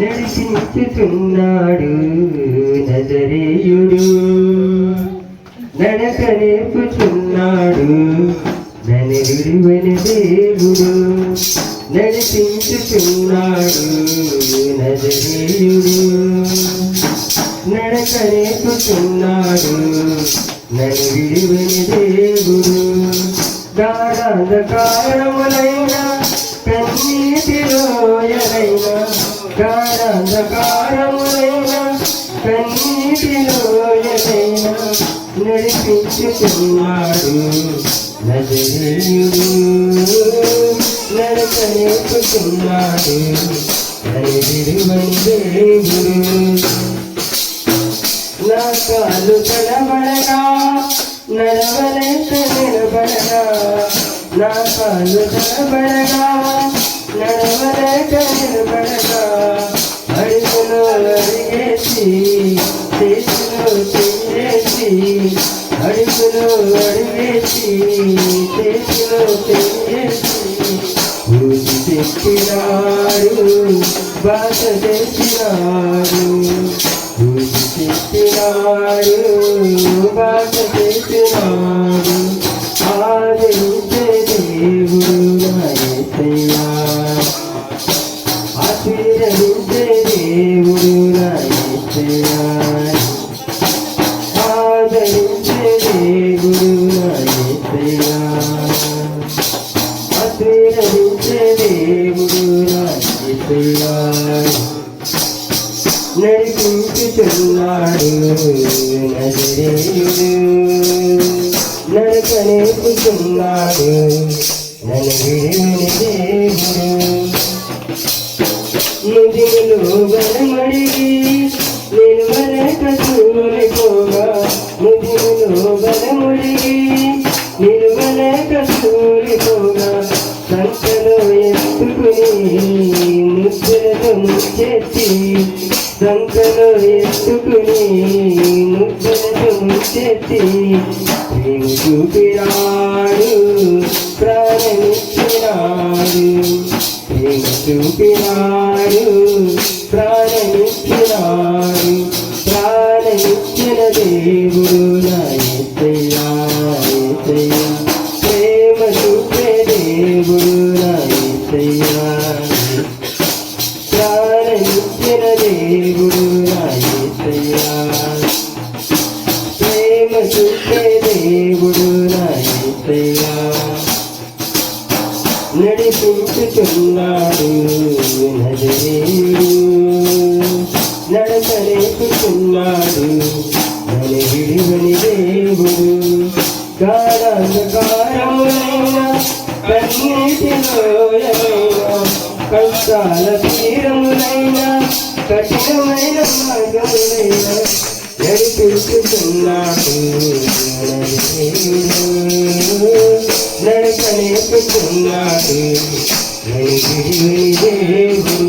నడిపించుతున్నాడు నజరేయుడు. నడక నేర్పుతున్నాడు నన్ను విడివని దేవుడు. నడిపించుతున్నాడు నజరేయుడు. నడక నేర్పుతున్నాడు నన్ను విడివని దేవుడు. గాఢంధకారములైన కన్నీటిలో ఎలైన నడిపించుతున్నాడు నజరేయుడు నడక నేర్పుతున్నాడు దేవుడు నా కాలు కనబడగా నడవలేక నిలబడగా నా కాలు కనబడగా నడవలేక నిలబడగా అడుగులో అడిగేసి చేతిలో అడుగులో అడిగేసి చేతిలో చెయ్యేసి ఊసి బాధ తెచ్చినారు ఊసి బాధ ఆశీర్వదించే దేవుడు నాయసయ్యా నడిపించుతున్నాడు నజరేయుడు నడక నేర్పుతున్నాడు నన్ను విడివిని దేవుడు ముదిములు బలమడిగి నేను వలక చూలిపోగా నుదిలో బలముడిగి నేను వలక చూలిపోగా సంతలో ఎత్తుకుని ముద్దులతో ముచ్చెత్తి సంతలో ఎత్తుకుని ముద్దులతో ముచ్చెత్తి ప్రేమ చూపినాడు ప్రాణమిచ్చినాడు. ప్రేమ చూపినాడు ప్రాణమిచ్చిన దేవుడు నా యేసయ్యా. ప్రేమ చూపే దేవుడు నా యేసయ్యా. నడిపించుతున్నాడు నజరేయుడు నడక నేర్పుతున్నాడు నన్ను విడివని దేవుడు గాఢంధకారములైన కన్నీటిలో ఎలైన కష్టాల తీరములైన కఠినమైన మార్గములైన నడిపిస్తున్నాడు నజరేయుడు నడక నేర్పుతున్నాడు నన్ను దేవుడు.